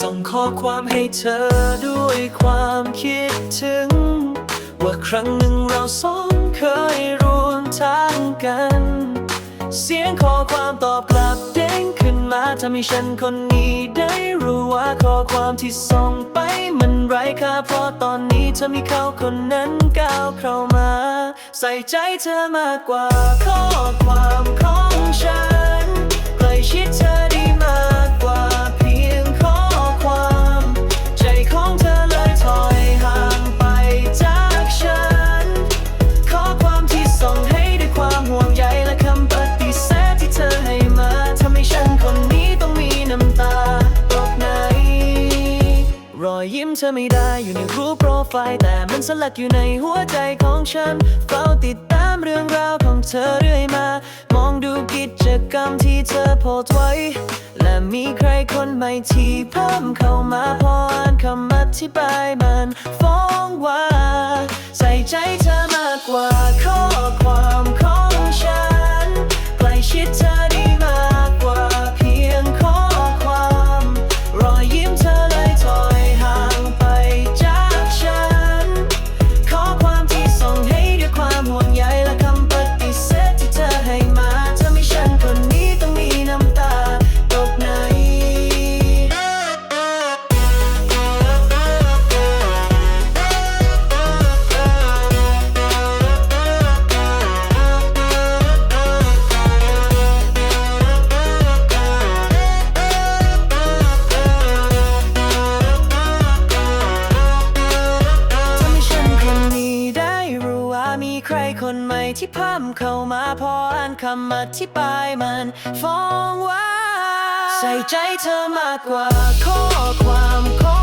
ส่งข้อความให้เธอด้วยความคิดถึง ว่าครั้งหนึ่งเราสองเคยร่วมทางกัน เสียงข้อความตอบกลับเด้งขึ้นมาทำให้ฉันคนนี้ได้รู้ว่าข้อความที่ส่งไปมันไร้ค่าเพราะตอนนี้เธอมีเขาคนนั้นก้าวเข้ามา ใส่ใจเธอมากกว่าข้อ อยยิ้มเธอไม่ได้อยู่ในรูปโปรไฟล์แต่มันสลักอยู่ในหัวใจของฉันเฝ้าติดตามเรื่องราวของเธอเรื่อยมา มองดูกิจกรรมที่เธอโพสต์ไว้ และมีใครคนใหม่ที่เพิ่มเข้ามาพออ่านคำอธิบายมันฟ้องว่า ใส่ใจเธอมา คนใหม่ที่พิ่มเข้ามาพออ่านคำอธิบายมันฟ้องว่า ใส่ใจเธอมากกว่าข้อความข้อ